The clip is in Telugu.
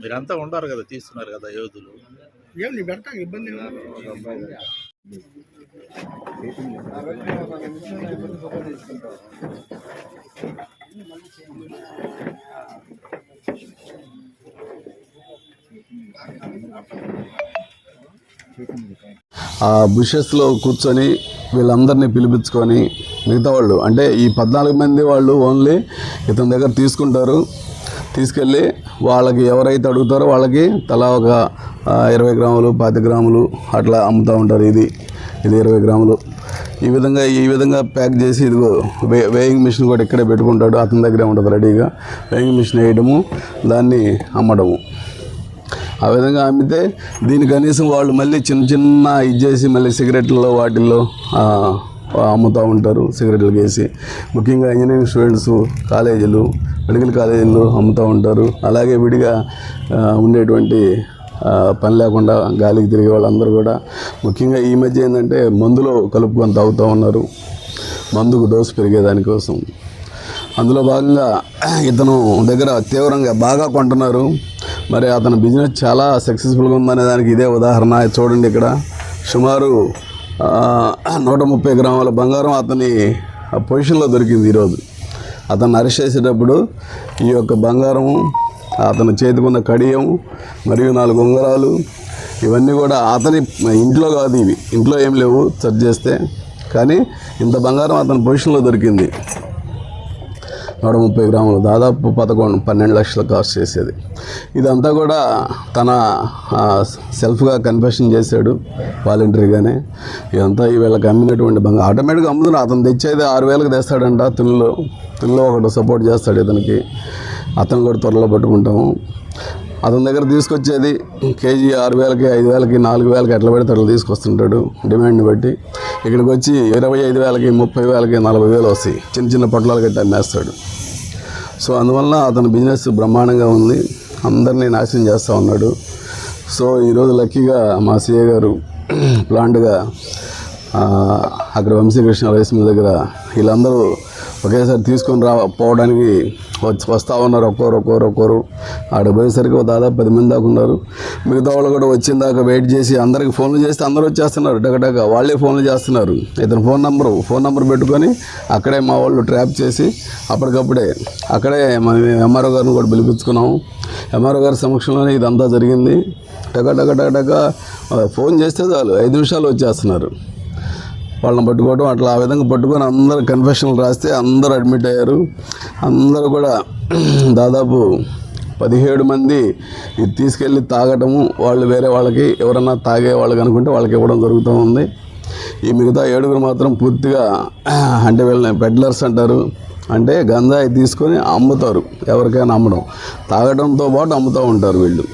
మీరంతా ఉండారు కదా తీస్తున్నారు కదా యోధులు. ఏం నీ పెడతా ఇబ్బంది ఏమి ఆ బుషెస్లో కూర్చొని వీళ్ళందరినీ పిలిపించుకొని మిగతా వాళ్ళు అంటే ఈ పద్నాలుగు మంది వాళ్ళు ఓన్లీ ఇతని దగ్గర తీసుకుంటారు. తీసుకెళ్ళి వాళ్ళకి ఎవరైతే అడుగుతారో వాళ్ళకి తలా ఒక ఇరవై గ్రాములు పాతి గ్రాములు అట్లా అమ్ముతూ ఉంటారు. ఇది ఇది ఇరవై గ్రాములు. ఈ విధంగా ఈ విధంగా ప్యాక్ చేసి ఇదిగో వే వేయింగ్ మిషన్ కూడా ఇక్కడే పెట్టుకుంటాడు. అతని దగ్గరే ఉంటుంది రెడీగా వేయింగ్ మిషన్ వేయడము దాన్ని అమ్మడము. ఆ విధంగా అమ్మితే దీని కనీసం వాళ్ళు మళ్ళీ చిన్న చిన్న ఇది చేసి మళ్ళీ సిగరెట్లలో వాటిల్లో అమ్ముతూ ఉంటారు సిగరెట్లు వేసి ముఖ్యంగా ఇంజనీరింగ్ స్టూడెంట్స్ కాలేజీలు మెడికల్ కాలేజీలు అమ్ముతూ ఉంటారు. అలాగే విడిగా ఉండేటువంటి పని లేకుండా గాలికి తిరిగే వాళ్ళందరూ కూడా ముఖ్యంగా ఈ మధ్య ఏంటంటే మందులో కలుపుకొని తాగుతూ ఉన్నారు. మందుకు డోసు పెరిగేదానికోసం అందులో భాగంగా ఇతను దగ్గర తీవ్రంగా బాగా కొంటున్నారు. మరి అతని బిజినెస్ చాలా సక్సెస్ఫుల్గా ఉందనే దానికి ఇదే ఉదాహరణ. చూడండి ఇక్కడ. సుమారు నూట ముప్పై గ్రాముల బంగారం అతని ఆ పొజిషన్లో దొరికింది ఈరోజు. అతను అరెస్ట్ చేసేటప్పుడు ఈ యొక్క బంగారం అతని చేతికున్న కడియం మరియు నాలుగు ఉంగరాలు ఇవన్నీ కూడా అతని ఇంట్లో కాదు ఇవి. ఇంట్లో ఏం లేవు సెర్చ్ చేస్తే. కానీ ఇంత బంగారం అతని పొజిషన్లో దొరికింది. నూట ముప్పై గ్రాములు దాదాపు పదకొండు పన్నెండు లక్షలు కాస్ట్ చేసేది. ఇదంతా కూడా తన సెల్ఫ్గా కన్ఫెషన్ చేశాడు వాలంటరీగానే. ఇదంతా ఈవేళ వీళ్ళకి అమ్మినటువంటి బంగారు ఆటోమేటిక్గా అమ్ముతున్నా అతను తెచ్చేది ఆరు వేలకు తెస్తాడంట తుల్లో తుల్లో ఒకటి సపోర్ట్ చేస్తాడు ఇతనికి. అతను కూడా త్వరలో పట్టుకుంటాము. అతని దగ్గర తీసుకొచ్చేది కేజీ ఆరు వేలకి ఐదు వేలకి నాలుగు వేలకి ఎట్లా పెడితే అట్లా తీసుకొస్తుంటాడు డిమాండ్ని బట్టి. ఇక్కడికి వచ్చి ఇరవై ఐదు వేలకి ముప్పై వేలకి నలభై వేలు వస్తాయి. చిన్న చిన్న పొట్లాలు కట్టి అమ్మేస్తాడు. సో అందువల్ల అతని బిజినెస్ బ్రహ్మాండంగా ఉంది. అందరినీ నాశనం చేస్తూ ఉన్నాడు. సో ఈరోజు లక్కీగా మా సీఏ గారు ప్లాంట్గా అక్కడ వంశీకృష్ణ రైస్ మిల్ దగ్గర వీళ్ళందరూ ఒకేసారి తీసుకొని రా పోవడానికి వచ్చి వస్తూ ఉన్నారు. ఒక్కోరు ఒక్కోరు ఒక్కోరు ఆడ పోయేసరికి దాదాపు పది మంది దాకా ఉన్నారు. మిగతా వాళ్ళు కూడా వచ్చిన దాకా వెయిట్ చేసి అందరికి ఫోన్లు చేస్తే అందరూ వచ్చేస్తున్నారు. డగడగ వాళ్ళే ఫోన్లు చేస్తున్నారు. ఇతను ఫోన్ నెంబరు ఫోన్ నెంబర్ పెట్టుకొని అక్కడే మా వాళ్ళు ట్రాప్ చేసి అప్పటికప్పుడే అక్కడే మన ఎంఆర్ఓ గారిని కూడా పిలిపించుకున్నాము. ఎంఆర్ఓ గారి సమక్షంలోనే ఇదంతా జరిగింది. టక టక టక ఫోన్ చేస్తే చాలు. ఐదు నిమిషాలు వచ్చేస్తున్నారు. వాళ్ళని పట్టుకోవడం అట్లా ఆ విధంగా పట్టుకొని అందరు కన్ఫెషన్లు రాస్తే అందరూ అడ్మిట్ అయ్యారు. అందరూ కూడా దాదాపు పదిహేడు మంది తీసుకెళ్ళి తాగటము వాళ్ళు వేరే వాళ్ళకి ఎవరన్నా తాగే వాళ్ళకి అనుకుంటే వాళ్ళకి ఇవ్వడం జరుగుతూ ఉంది. ఈ మిగతా ఏడుగురు మాత్రం పూర్తిగా అంటే వీళ్ళని పెడ్లర్స్ అంటారు. అంటే గంజాయి తీసుకొని అమ్ముతారు ఎవరికైనా అమ్మడం. తాగడంతో పాటు అమ్ముతూ ఉంటారు వీళ్ళు.